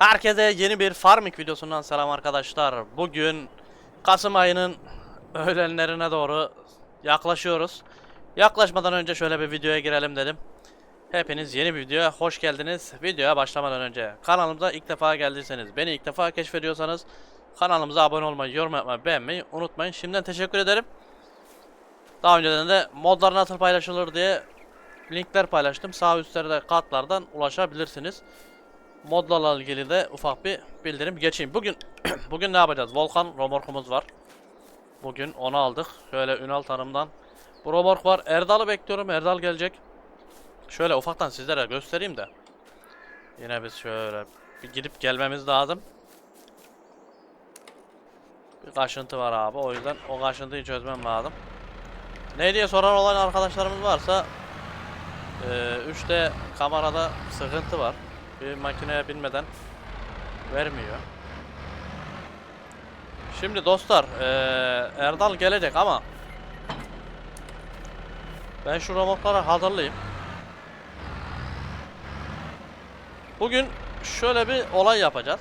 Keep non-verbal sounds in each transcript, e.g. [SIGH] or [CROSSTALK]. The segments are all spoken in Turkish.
Herkese yeni bir Farming videosundan selam arkadaşlar. Bugün Kasım ayının öğlenlerine doğru yaklaşıyoruz. Yaklaşmadan önce şöyle bir videoya girelim dedim. Hepiniz yeni bir videoya hoş geldiniz. Videoya başlamadan önce kanalımıza ilk defa geldiyseniz, beni ilk defa keşfediyorsanız kanalımıza abone olmayı, yorum yapmayı, beğenmeyi unutmayın. Şimdiden teşekkür ederim. Daha önceden de modlar nasıl paylaşılır diye linkler paylaştım. Sağ üstlerde kartlardan ulaşabilirsiniz modlarla ilgili de ufak bir bildirim geçeyim. Bugün [CLEARS THROAT] bugün ne yapacağız? Volkan romorkumuz var. Bugün onu aldık. Şöyle Ünal Tanım'dan. Bu romork var. Erdal'ı bekliyorum. Erdal gelecek. Şöyle ufaktan sizlere göstereyim de. Yine biz şöyle bir gidip gelmemiz lazım. Bir kaşıntı var abi. O yüzden o kaşıntıyı çözmem lazım. Ne diye soran olan arkadaşlarımız varsa 3'te kamerada sıkıntı var bir makineye binmeden vermiyor. Şimdi dostlar eee, Erdal gelecek ama ben şu robotları hazırlayayım. Bugün şöyle bir olay yapacağız.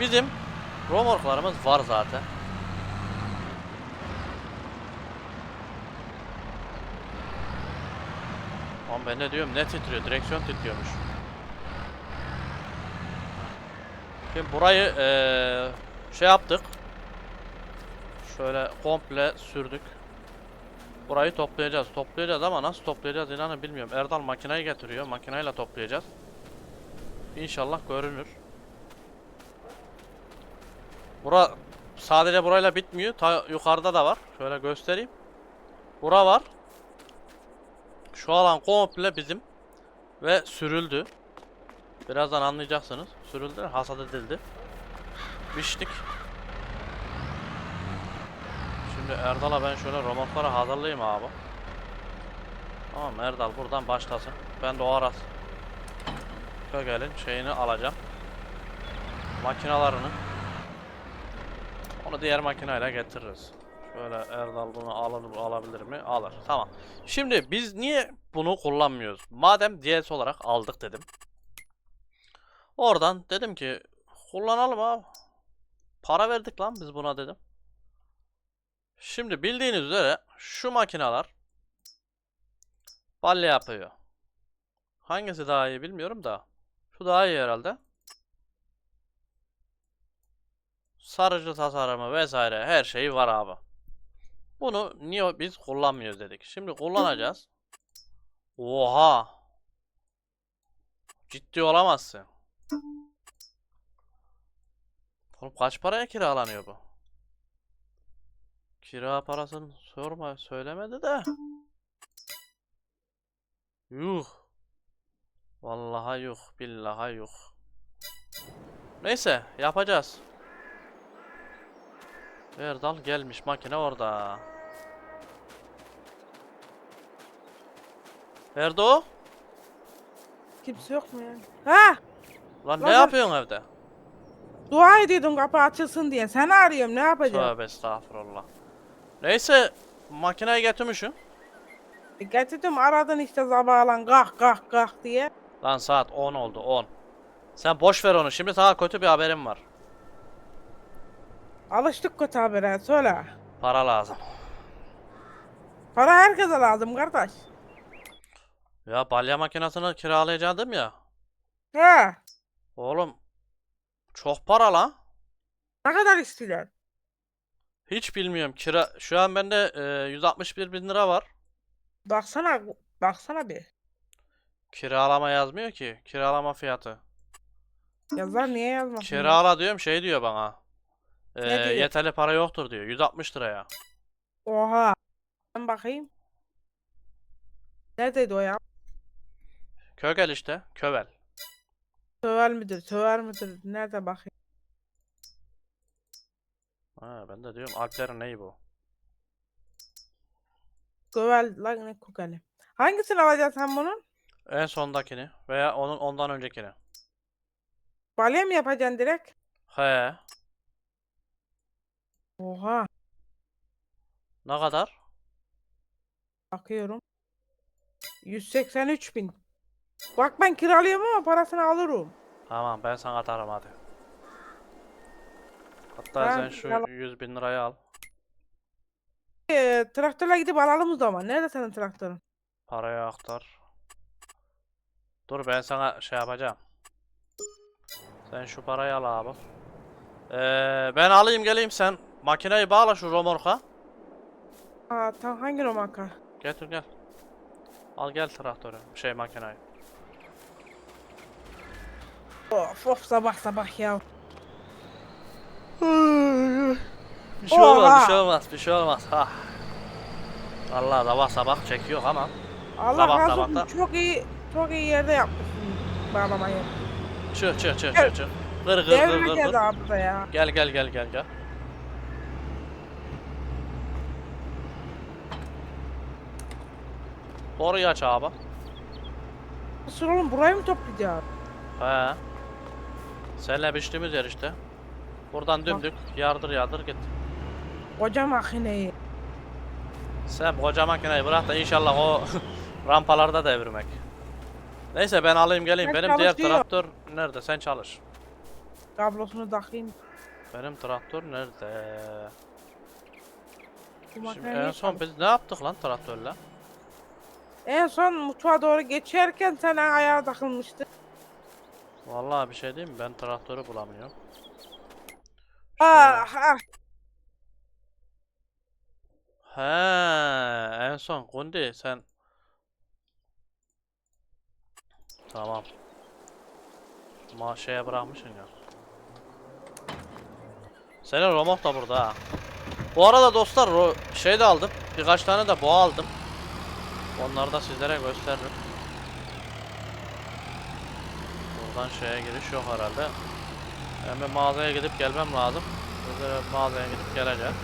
Bizim romorklarımız var zaten. Ama ben ne diyorum ne titriyor direksiyon titriyormuş. Şimdi burayı eee, şey yaptık. Şöyle komple sürdük. Burayı toplayacağız. Toplayacağız ama nasıl toplayacağız inanın bilmiyorum. Erdal makinayı getiriyor. Makinayla toplayacağız. İnşallah görünür. Bura sadece burayla bitmiyor. Ta yukarıda da var. Şöyle göstereyim. Bura var. Şu alan komple bizim ve sürüldü. Birazdan anlayacaksınız. Sürüldü, hasat edildi. Biçtik. Şimdi Erdal'a ben şöyle romotları hazırlayayım abi. Tamam Erdal buradan başlasın. Ben de o ara Kögel'in şeyini alacağım. Makinalarını. Onu diğer makineyle getiririz. Şöyle Erdal bunu alır, alabilir mi? Alır. Tamam. Şimdi biz niye bunu kullanmıyoruz? Madem DS olarak aldık dedim. Oradan dedim ki kullanalım abi. Para verdik lan biz buna dedim. Şimdi bildiğiniz üzere şu makineler balya yapıyor. Hangisi daha iyi bilmiyorum da. Şu daha iyi herhalde. Sarıcı tasarımı vesaire her şeyi var abi. Bunu niye biz kullanmıyoruz dedik. Şimdi kullanacağız. Oha. Ciddi olamazsın. Oğlum kaç paraya kiralanıyor bu? Kira parasını sorma söylemedi de. Yuh. Vallahi yuh, billahi yuh. Neyse, yapacağız. Erdal gelmiş, makine orada. Erdo? Kimse yok mu ya? Ha! Lan ne Lan- yapıyorsun evde? Dua ediyordum kapı açılsın diye. Seni arıyorum ne yapacağım? Tövbe estağfurullah. Neyse, makineyi getirmişsin. E, Getirdim aradın işte sabahlan kalk kalk kalk diye. Lan saat 10 oldu 10. Sen boş ver onu. Şimdi sana kötü bir haberim var. Alıştık kötü habere söyle. Para lazım. Para herkese lazım kardeş. Ya balya makinesini kiralayacaktım ya. He! Oğlum çok para lan. Ne kadar istiyorlar? Hiç bilmiyorum. Kira şu an bende e, 161 bin lira var. Baksana baksana bir. Kiralama yazmıyor ki. Kiralama fiyatı. Yazar niye yazmasın? ya? Kirala diyorum şey diyor bana. E, Ne diyor? yeterli para yoktur diyor. 160 liraya. Oha. Ben bakayım. Neredeydi o ya? Kögel işte. Kövel. Söver midir? Söver midir? Nerede bakayım? Ha, ben de diyorum Alper'in neyi bu? Söver lan ne kokali. Hangisini alacaksın sen bunun? En sondakini veya onun ondan öncekini. Balya mı yapacaksın direkt? He. Oha. Ne kadar? Bakıyorum. 183 bin. Bak ben kiralıyorum ama parasını alırım. Tamam ben sana atarım hadi. Hatta Ben sen şu yalan- 100 bin lirayı al. Ee, traktörle gidip alalım o zaman. Nerede senin traktörün? Parayı aktar. Dur ben sana şey yapacağım. Sen şu parayı al abi. Ee, ben alayım geleyim sen makineyi bağla şu romorka. Aa, tam hangi romanka? Getir gel. Al gel traktörü. Şey makineyi. Of of sabah sabah ya. Bir şey olmaz, bir Oha! şey olmaz, bir şey olmaz. Ha. Vallahi sabah sabah çekiyor ama. Allah Sabah razı sabah olsun. da- Çok iyi çok iyi yerde yapmışsın bağlamayı. Çık çık çık Gel. çık çık. Gır gır gır gır da ya. Gel gel gel gel gel. Boruyu aç abi. Nasıl oğlum burayı mı toplayacağız? He. Seninle biçtiğimiz yer işte. Buradan dümdük yardır yardır git. Koca makineyi. Sen koca makineyi bırak da inşallah o [LAUGHS] rampalarda devirmek. Neyse ben alayım geleyim. Ben Benim diğer çalışıyor. traktör nerede? Sen çalış. Kablosunu takayım. Benim traktör nerede? Bu Şimdi en son biz ne yaptık lan traktörle? En son mutfağa doğru geçerken sen ayağa takılmıştı. Vallahi bir şey diyeyim mi? Ben traktörü bulamıyorum. Ah ah. He, en son Gundi sen Tamam. Ma şeye bırakmışsın ya. Senin romok da burada ha. Bu arada dostlar şey de aldım. Birkaç tane de boğa aldım. Onları da sizlere gösteririm. Buradan şeye giriş yok herhalde. Hemen mağazaya gidip gelmem lazım. Burada mağazaya gidip geleceğim.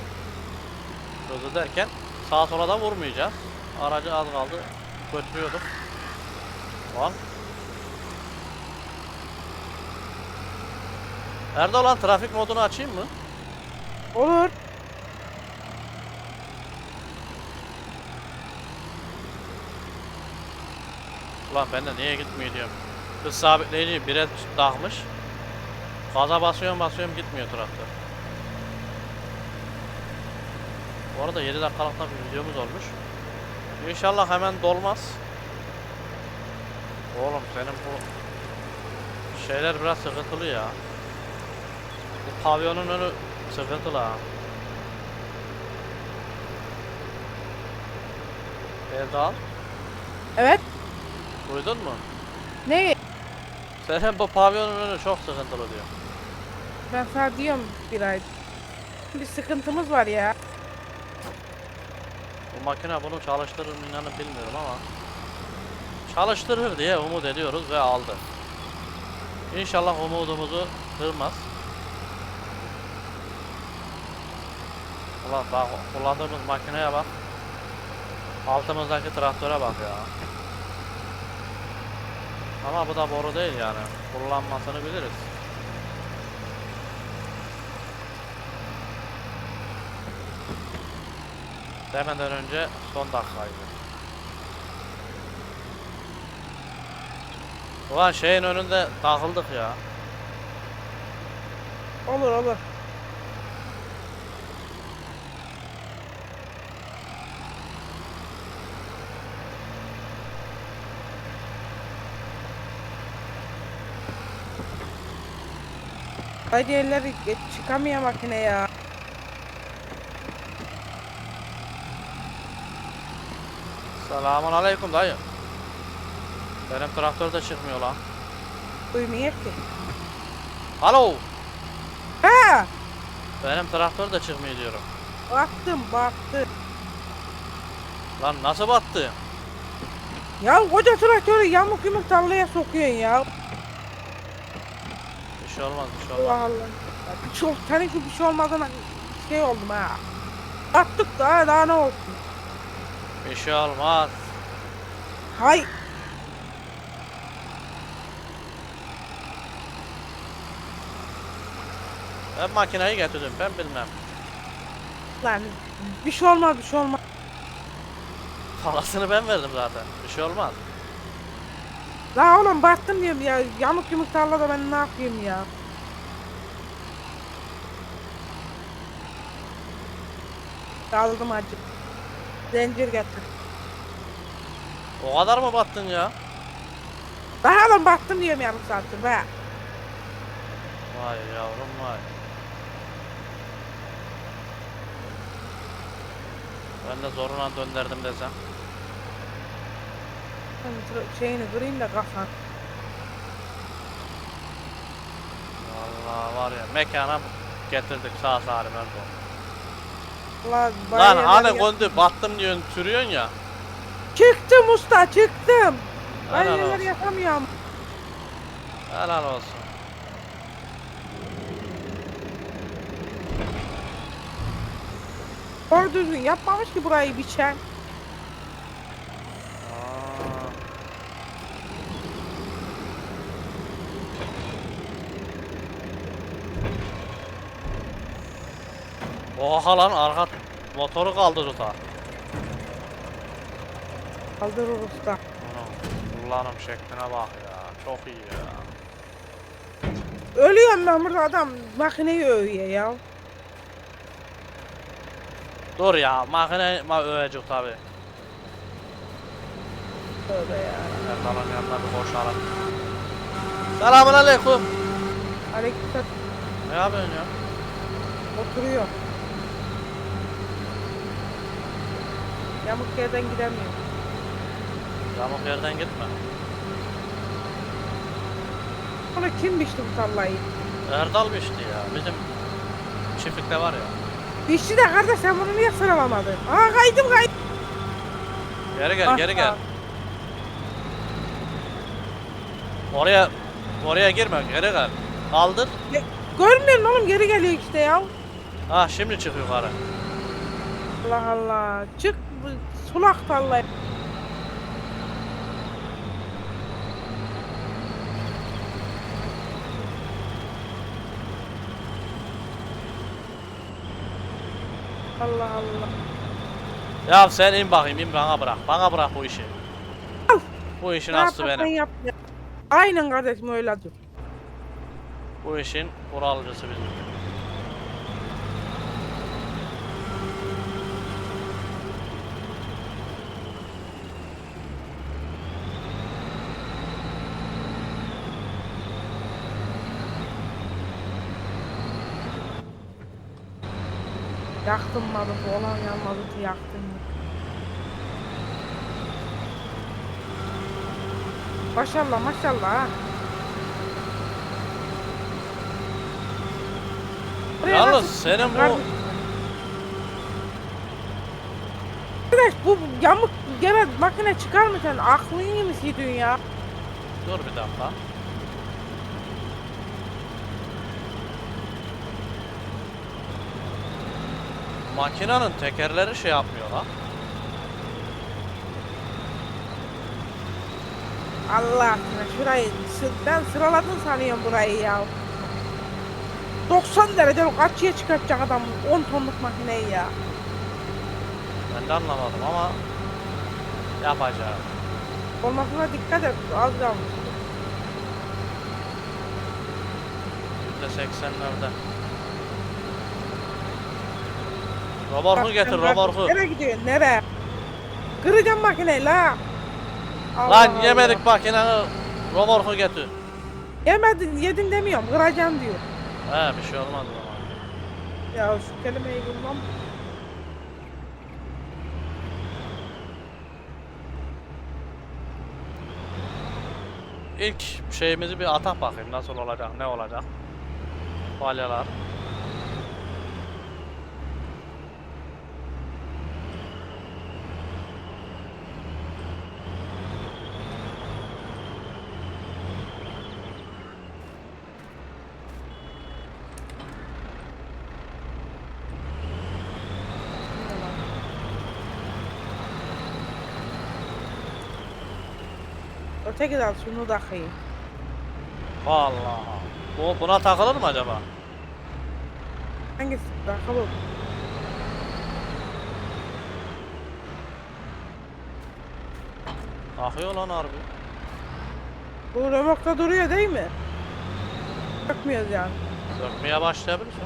Hızlı derken sağa sola da vurmayacağız. Aracı az kaldı götürüyorduk. Lan. Nerede olan trafik modunu açayım mı? Olur. Ulan ben de niye gitmiyor diyorum. Hız sabitleyici bire takmış. Gaza basıyorum basıyorum gitmiyor traktör. Bu arada 7 dakikalık da bir videomuz olmuş. İnşallah hemen dolmaz. Oğlum senin bu şeyler biraz sıkıntılı ya. Bu pavyonun önü sıkıntılı ha. Erdal, Evet. duydun mu? Ne? Senin bu pavyonun önü çok sıkıntılı diyor. Ben sana diyorum bir ay. Bir sıkıntımız var ya. Bu makine bunu çalıştırır mı inanın bilmiyorum ama çalıştırır diye umut ediyoruz ve aldı. İnşallah umudumuzu kırmaz. Ulan bak kullandığımız makineye bak. Altımızdaki traktöre bak ya. Ama bu da boru değil yani. Kullanmasını biliriz. Demeden önce son dakikaydı. Ulan şeyin önünde takıldık ya. Olur olur. Haydi elleri çıkamıyor makine ya. Selamun aleyküm dayı. Benim traktör de çıkmıyor lan. Duymuyor ki. Alo. Ha! Benim traktör de çıkmıyor diyorum. Baktım baktım. Lan nasıl battı? Ya koca traktörü yamuk yumuk tarlaya sokuyorsun ya. Şey olmaz bir şey olmaz. Allah Allah. Ya bir Çok senin şu bir şey olmadan şey oldum ha. Attık daha daha ne olsun. Bir şey olmaz. Hay. Ben makineyi getirdim ben bilmem. Lan bir şey olmaz bir şey olmaz. Parasını ben verdim zaten. Bir şey olmaz. La oğlum battım diyorum ya. Yamuk yumuk tarlada ben ne yapayım ya. Kaldım acı. Zincir getir. O kadar mı battın ya? Daha oğlum battım diyorum yarım saattir be. Vay yavrum vay. Ben de zoruna döndürdüm desem. Tır- Şeyini kırayım da kafan. Vallahi var ya mekana getirdik sağ salim Erdoğan. Lan bayağı hani kondu battım diyorsun sürüyorsun ya. Çıktım usta çıktım. Olsun. yapamıyorum. Helal olsun. Doğru düzgün yapmamış ki burayı biçen. Aa. Oha lan arka motoru kaldı tuta. Kaldırır usta. Kullanım şekline bak ya. Çok iyi ya. Ölüyorum ben burada adam makineyi övüyor ya. Dur ya makine ma övecek tabi. Tövbe ya. Erdal'ın yanına bir koşalım. Selamun aleyküm. Aleykümselam Ne yapıyorsun ya? oturuyor. Yamuk yerden gidemiyor. Yamuk yerden gitme. Onu kim biçti bu tarlayı? Erdal biçti ya. Bizim çiftlikte var ya. Biçti de kardeş sen bunu niye sıralamadın? Aa kaydım kaydım. Geri gel, geri gel. Asla. Oraya oraya girme, geri gel. Kaldır. Görmüyor musun oğlum geri geliyor işte ya. Ha şimdi çık yukarı. Allah Allah. Çık bu sulak tarlayı. Allah Allah. Ya sen in bakayım, in bana bırak. Bana bırak bu işi. Bu işin Ne aslı benim. yap ya. Aynen kardeşim öyle dur. Bu işin kuralcısı bizim. Yaktım mazotu olan yan mazotu yaktım. Maşallah maşallah. Buraya Yalnız nasıl- senin bu Arkadaş bu yamuk gene makine çıkar mı sen? Aklın iyi misin ya? dur bir dakika. Makinenin tekerleri şey yapmıyor lan. Allah aşkına şurayı ben sıraladın sanıyorum burayı ya. 90 derece kaçıya çıkartacak adam 10 tonluk makineyi ya. Ben de anlamadım ama yapacağım. Olmasına dikkat et az kalmış. %80'lerde. Bak getir romorku. Nereye gidiyorsun nereye? Kıracağım makineyi la. Allah Lan Allah. yemedik makineni. Romorku getir. Yemedin yedin demiyorum kıracağım diyor. He bir şey olmaz o zaman. Ya şu kelimeyi bulmam. İlk şeyimizi bir atak bakayım nasıl olacak ne olacak. Balyalar. Öteki de şunu da kıyım. Allah. Bu buna takılır mı acaba? Hangisi? Bakalım. Takıyor lan harbi. Bu remokta duruyor değil mi? Dökmüyoruz yani. Dökmeye başlayabilirsin.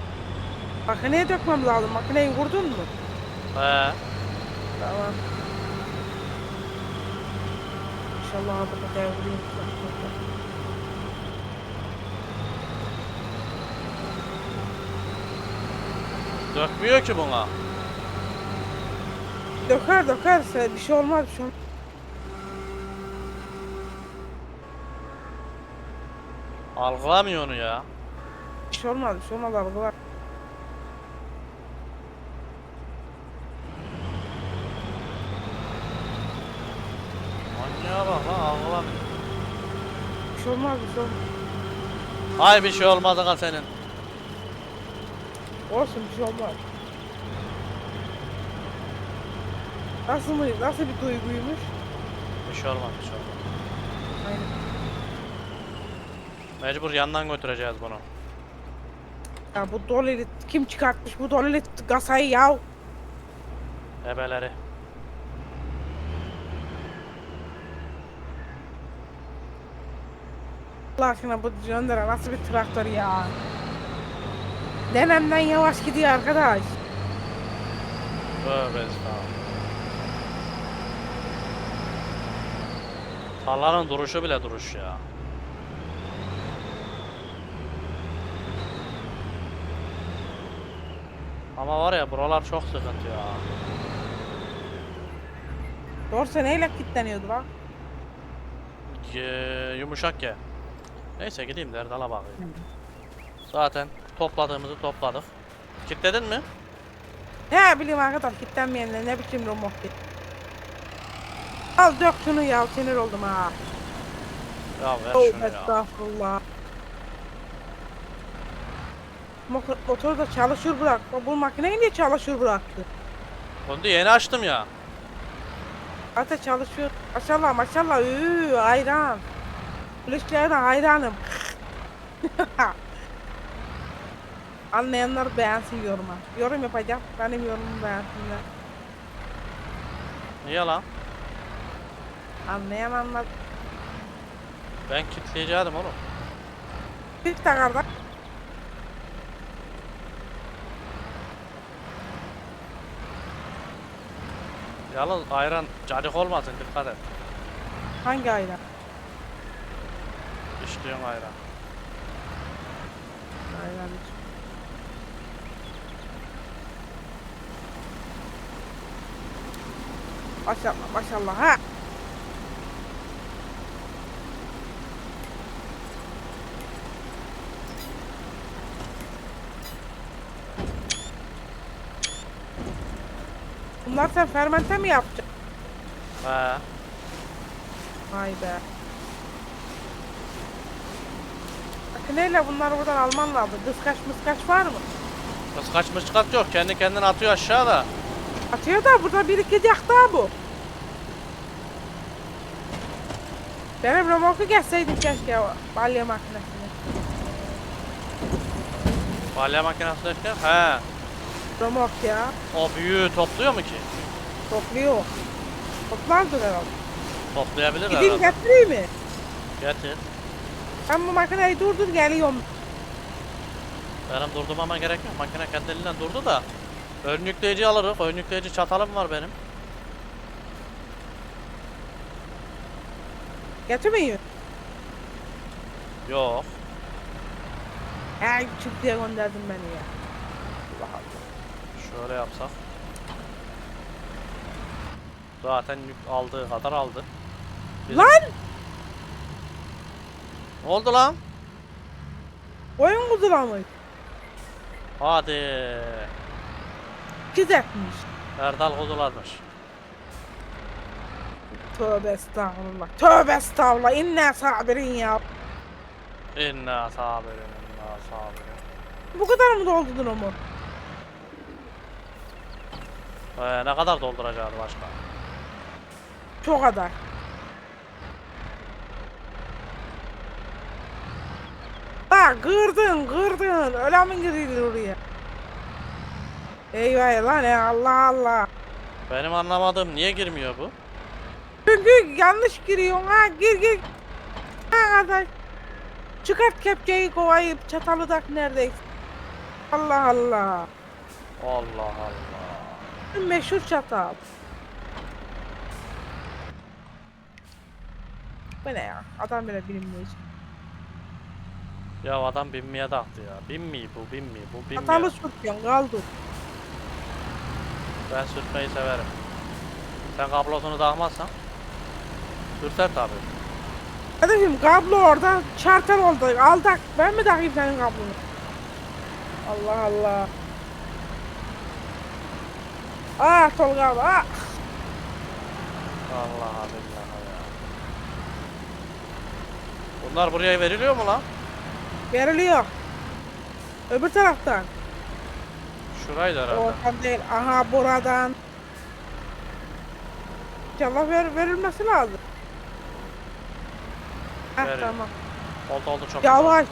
Makineye dökmem lazım. Makineyi vurdun mu? He. Tamam. İnşallah burada devriyim. Dökmüyor ki buna. Döker döker. sen- Bir şey olmaz bir şey olmaz. Algılamıyor onu ya. Bir şey olmaz bir şey olmaz algılar. Manyağa bak lan algılamıyor. Bir şey olmaz bir şey olmaz. Hay bir şey olmaz aga senin. Olsun bir şey olmaz. Nasıl mı? Nasıl bir duyguymuş? Bir şey olmaz bir şey olmaz. Aynen. Mecbur yandan götüreceğiz bunu. Ya bu doleli kim çıkartmış bu doleli kasayı ya? Ebeleri. Allah aşkına bu Gönderen nasıl bir traktör ya? Denemden yavaş gidiyor arkadaş. Tövbe estağfurullah. Tarlanın duruşu bile duruş ya. Ama var ya buralar çok sıkıntı ya. Dorse neyle kilitleniyordu lan? Ye- yumuşak ya. Neyse gideyim derdala bakayım. Zaten topladığımızı topladık. Kilitledin mi? Ne bileyim arkadaş kilitlenmeyenler ne biçim ki? Al dök şunu ya sinir oldum ha. Ya ver Oh şunu ya. estağfurullah. Motor, motor da çalışır bırak. Bu makineyi niye çalışır bıraktı? Bunu da yeni açtım ya. Zaten çalışıyor. Maşallah maşallah. Üü, hayran. Polislerine hayranım. [LAUGHS] Anlayanlar beğensin yoruma. Yorum yapacağım. Benim yorumumu beğensinler. Niye lan? Anlayanlar Ben kilitleyecektim oğlum. bir takarda. Yalnız ayran cadik olmasın dikkat et. Hangi hayran? İçtiğin ayran. Hayran hiç. Maşallah maşallah ha. Bunlar sen fermente mi yapacaksın? He. Vay be. Makineyle bunları buradan alman lazım. Kıskaç mıskaç var mı? Kız kaçmış çıkart yok. Kendi kendine atıyor aşağıda. Atıyor da burada birikecek daha bu. Benim remoku geçseydim keşke o balya makinesini. Balya makinesi derken he. Remok ya. O büyüğü topluyor mu ki? Topluyor. Toplardır herhalde. Toplayabilir Gideyim herhalde. getireyim mi? Getir. Ben bu makineyi durdur geliyorum. Benim durdurmama gerek yok. Makine kendiliğinden durdu da. Ön yükleyici alırız. Ön yükleyici çatalım var benim. Getirmiyor. Yok. Hey çık diye gönderdin beni ya. Allah Allah. Şöyle yapsak. Zaten yük aldığı kadar aldı. Bizim- Lan! Ne oldu lan? Oyun kuzulamış. Hadi. Etmiş. Erdal kuzularmış. Tövbe estağfurullah. Tövbe estağfurullah. İnne sabirin ya. İnna sabirin, inna sabirin. Bu kadar mı doldurdun onu? Ee, ne kadar dolduracağız başka? Çok kadar. Ha kırdın kırdın. Öyle mi girilir oraya? Eyvah lan ya Allah Allah. Benim anlamadığım niye girmiyor bu? Çünkü yanlış giriyorsun ha gir gir. Ha kardeş. Çıkart kepçeyi kovayı çatalı tak neredeyiz? Allah Allah. Allah Allah. Meşhur çatal. Bu ne ya? Adam bile bilinmiyor. Ya adam binmeye taktı ya. Binmiyor bu binmiyor bu binmiyor. Çatalı sürtüyorsun kaldır. Ben sürtmeyi severim. Sen kablosunu takmazsan sürter tabi. Kardeşim kablo orada çarpar oldu. Al tak. Ben mi takayım senin kablonu? Allah Allah. Ah Tolga abi ah. Allah Allah ya. Bunlar buraya veriliyor mu lan? Veriliyor. Öbür taraftan. Şuraydı herhalde. Oradan değil. Aha buradan. İnşallah ver, verilmesi lazım. Heh, tamam. Oldu oldu çok. Yavaş.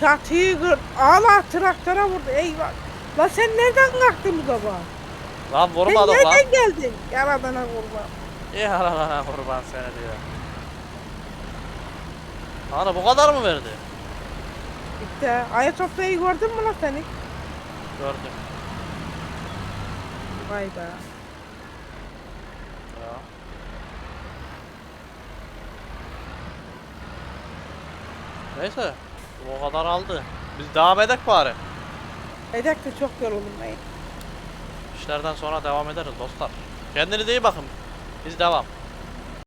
Çatıyı kır. Allah traktöre vurdu. Eyvah. Lan sen nereden kalktın bu zaman? Lan Sen vurmadık lan. nereden geldin? Yaradana kurban. Ya lan kurban seni diyor. Ana bu kadar mı verdi? İşte Ayasofya'yı gördün mü lan seni? Gördüm. Vay be. Ya. Neyse. Bu kadar aldı. Biz devam edek bari. Edek de çok yoruldum ben. İşlerden sonra devam ederiz dostlar. Kendinize iyi bakın. Biz devam.